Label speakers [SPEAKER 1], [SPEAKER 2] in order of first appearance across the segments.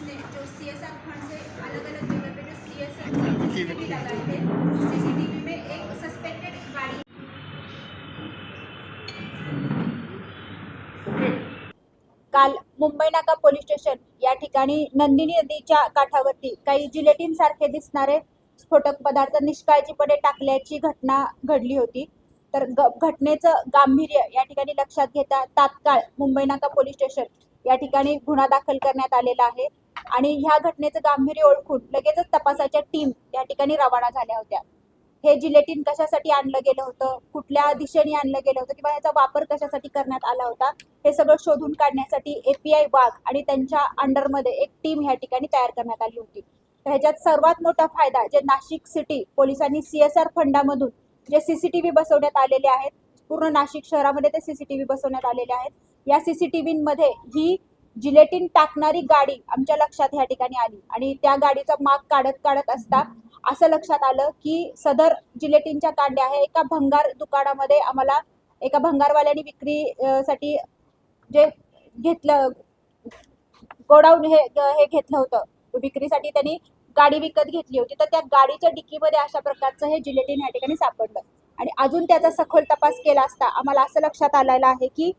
[SPEAKER 1] उसने जो C S R fund से अलग अलग जगह पे जो सी एस आर सीसीटीवी लगाए थे। सीसीटीवी में एक सस्पेक्टेड गाड़ी
[SPEAKER 2] काल मुंबई नाका पोलीस स्टेशन या ठिकाणी नंदिनी नदीच्या काठावरती काही जिलेटिन सारखे दिसणारे स्फोटक पदार्थ निष्काळजीपणे टाकल्याची घटना घडली होती. तर घटनेचं गांभीर्य या ठिकाणी लक्षात घेता तात्काळ मुंबई नाका पोलीस स्टेशन या ठिकाणी गुन्हा दाखल करण्यात आलेला आहे. आणि ह्या घटनेचं गांभीर्य ओळखून लगेचच तपासाच्या टीम या ठिकाणी रवाना झाल्या होत्या. हे जिलेटिन कशासाठी आणलं गेलं होतं? कुठल्या दिशेने आणलं गेलं होतं? किंवा याचा वापर कशासाठी करण्यात आला होता? हे सगळं शोधून काढण्यासाठी एपीआय वाघ आणि त्यांच्या अंडरमध्ये एक टीम ह्या ठिकाणी तयार करण्यात आली होती. तर ह्याच्यात सर्वात मोठा फायदा जे नाशिक सिटी पोलिसांनी सीएसआर फंडामधून जे सीसीटीव्ही बसवण्यात आलेले आहेत पूर्ण नाशिक शहरामध्ये ते सीसीटीव्ही बसवण्यात आलेले आहेत. या सीसीटीव्हीमध्ये ही जिलेटिन टाकणारी गाडी आमच्या लक्षात ह्या ठिकाणी आली. आणि त्या गाडीचा माग काढत काढत असता असं लक्षात आलं की सदर जिलेटिनच्या कांड्या आहे एका भंगार दुकानामध्ये आम्हाला एका भंगारवाल्याने विक्री साठी जे घेतलं गोडाऊन हे हे घेतलं होतं. विक्रीसाठी त्यांनी गाडी विकत घेतली होती. तर त्या गाडीच्या डिक्कीमध्ये अशा प्रकारचं हे जिलेटिन या ठिकाणी सापडलं. आणि अजून त्याचा सखोल तपास केला असता आम्हाला असं लक्षात आलेलं आहे की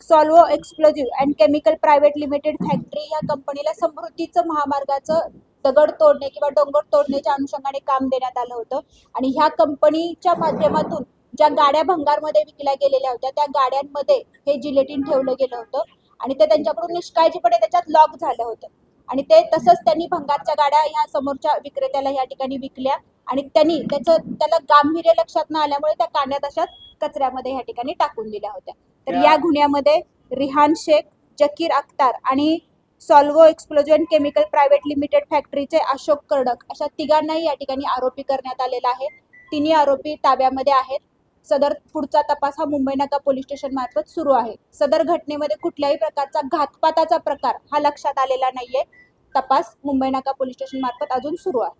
[SPEAKER 2] Solvo explosive and chemical private limited factory या कंपनीला समृद्धीचं महामार्गाचं दगड तोडणे किंवा डोंगर तोडण्याच्या अनुषंगाने काम देण्यात आलं होतं. आणि ह्या कंपनीच्या माध्यमातून ज्या गाड्या भंगारमध्ये विकल्या गेलेल्या होत्या त्या गाड्यांमध्ये हे जिलेटिन ठेवलं गेलं होतं. आणि ते त्यांच्याकडून निष्काळजीपणे त्याच्यात लॉक झालं होतं. आणि ते तसंच त्यांनी भंगारच्या गाड्या ह्या समोरच्या विक्रेत्याला या ठिकाणी विकल्या. आणि त्यांनी त्याचं त्याला गांभीर्य लक्षात न आल्यामुळे त्या कांड्या तशाच कचऱ्यामध्ये ह्या ठिकाणी टाकून दिल्या होत्या. तर या गुन्ह्यामध्ये रिहान शेख जकीर अख्तार आणि Solvo explosion chemical private limited फॅक्टरीचे Ashok Kardak अशा तिघांनाही या ठिकाणी आरोपी करण्यात आलेला आहे. तिन्ही आरोपी ताब्यामध्ये आहेत. सदर पुढचा तपास हा मुंबई नाका पोलीस स्टेशन मार्फत सुरू आहे. सदर घटनेमध्ये कुठल्याही प्रकारचा घातपाताचा प्रकार हा लक्षात आलेला नाहीये. तपास मुंबई नाका पोलीस स्टेशन मार्फत अजून सुरू आहे.